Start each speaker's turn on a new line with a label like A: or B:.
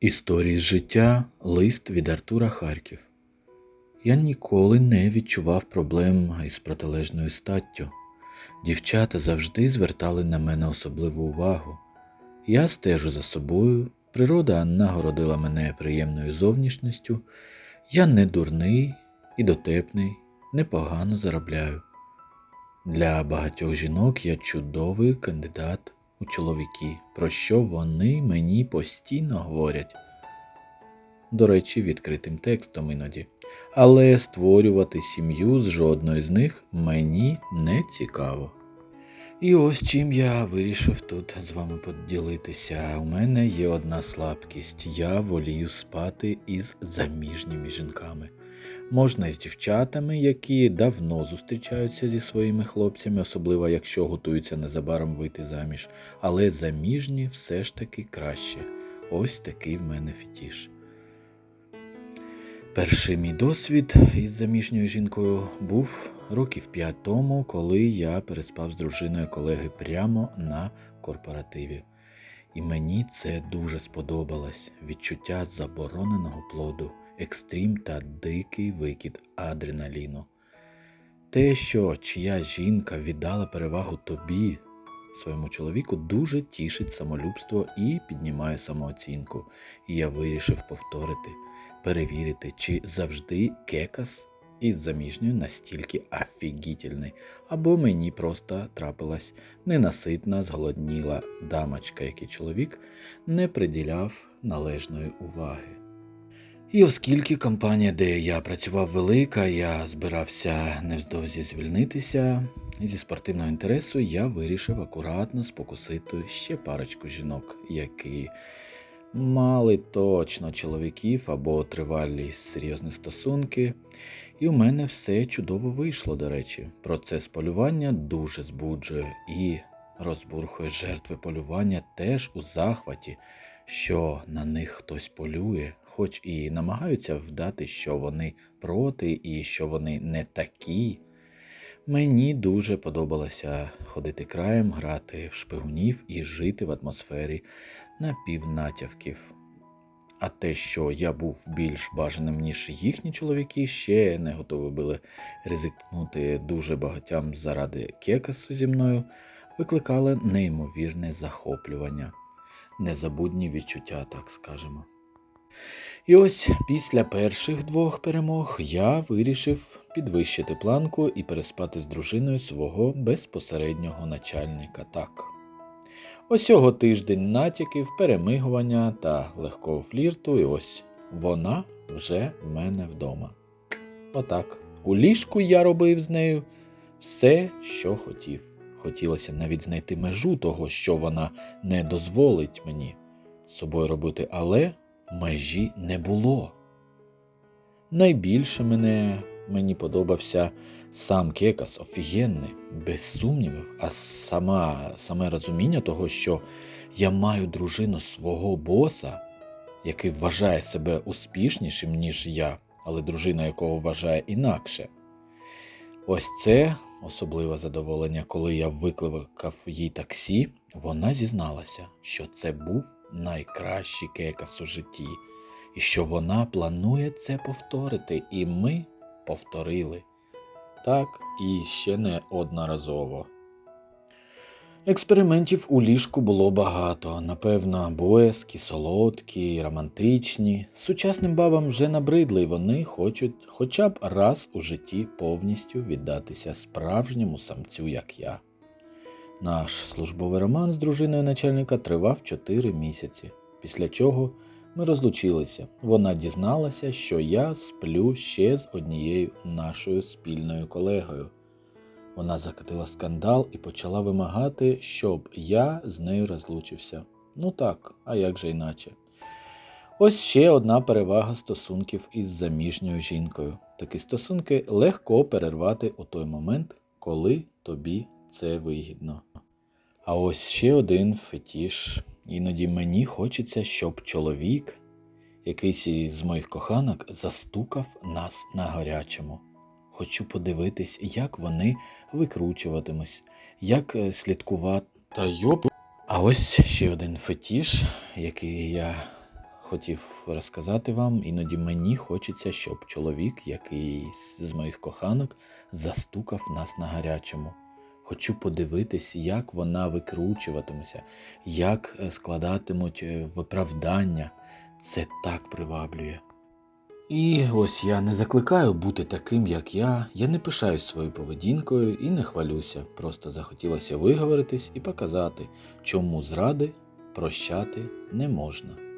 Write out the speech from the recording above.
A: Історії з життя лист від Артура Харків. Я ніколи не відчував проблем із протилежною статтю. Дівчата завжди звертали на мене особливу увагу. Я стежу за собою, природа нагородила мене приємною зовнішністю, я не дурний і дотепний, непогано заробляю. Для багатьох жінок я чудовий кандидат у чоловіки, про що вони мені постійно говорять. До речі, відкритим текстом іноді. Але створювати сім'ю з жодною з них мені не цікаво. І ось чим я вирішив тут з вами поділитися. У мене є одна слабкість. Я волію спати із заміжніми жінками. Можна із дівчатами, які давно зустрічаються зі своїми хлопцями, особливо якщо готуються незабаром вийти заміж, але заміжні все ж таки краще. Ось такий в мене фетіш. Перший мій досвід із заміжньою жінкою був років п'ять тому, коли я переспав з дружиною колеги прямо на корпоративі. І мені це дуже сподобалось відчуття забороненого плоду, екстрім та дикий викид адреналіну. Те, що чия жінка віддала перевагу тобі, своєму чоловіку, дуже тішить самолюбство і піднімає самооцінку. І я вирішив повторити, перевірити, чи завжди кекас із заміжньою настільки офігітельний, або мені просто трапилась ненаситна, зголодніла дамочка, який чоловік не приділяв належної уваги. І оскільки компанія, де я працював велика, я збирався невздовзі звільнитися зі спортивного інтересу, я вирішив акуратно спокусити ще парочку жінок, які мали точно чоловіків або тривалі серйозні стосунки. І у мене все чудово вийшло, до речі. Процес полювання дуже збуджує і розбурхує жертви полювання теж у захваті, що на них хтось полює, хоч і намагаються вдати, що вони проти і що вони не такі. Мені дуже подобалося ходити краєм, грати в шпигунів і жити в атмосфері напівнатявків. А те, що я був більш бажаним, ніж їхні чоловіки, ще не готові були ризикнути дуже багатям заради кекасу зі мною, викликали неймовірне захоплювання, незабутні відчуття, так скажемо. І ось після перших двох перемог я вирішив підвищити планку і переспати з дружиною свого безпосереднього начальника так. Ось цього тиждень натяків, перемигування та легкого флірту, і ось вона вже в мене вдома. Отак. У ліжку я робив з нею все, що хотів. Хотілося навіть знайти межу того, що вона не дозволить мені з собою робити, але межі не було. Найбільше мене, мені подобався сам Кекас офігенний, без сумнівів, а сама, саме розуміння того, що я маю дружину свого боса, який вважає себе успішнішим, ніж я, але дружина якого вважає інакше. Ось це особливе задоволення, коли я викликав їй таксі, вона зізналася, що це був найкращий кекас у житті, і що вона планує це повторити, і ми повторили. Так і ще не одноразово. Експериментів у ліжку було багато, напевно, боязкі, солодкі, романтичні. Сучасним бабам вже набридли, і вони хочуть хоча б раз у житті повністю віддатися справжньому самцю, як я. Наш службовий роман з дружиною начальника тривав 4 місяці, після чого ми розлучилися. Вона дізналася, що я сплю ще з однією нашою спільною колегою. Вона закатила скандал і почала вимагати, щоб я з нею розлучився. Ну так, а як же іначе? Ось ще одна перевага стосунків із заміжньою жінкою. Такі стосунки легко перервати у той момент, коли тобі це вигідно. А ось ще один фетіш. Іноді мені хочеться, щоб чоловік, якийсь із моїх коханок, застукав нас на гарячому. Хочу подивитись, як вони викручуватимуть, як е, слідкувати. Та йоп. А ось ще один фетіш, який я хотів розказати вам. Іноді мені хочеться, щоб чоловік, який з моїх коханок, застукав нас на гарячому. Хочу подивитись, як вона викручуватиметься, як е, складатимуть е, виправдання. Це так приваблює. І ось я не закликаю бути таким, як я. Я не пишаюсь своєю поведінкою і не хвалюся. Просто захотілося виговоритись і показати, чому зради прощати не можна.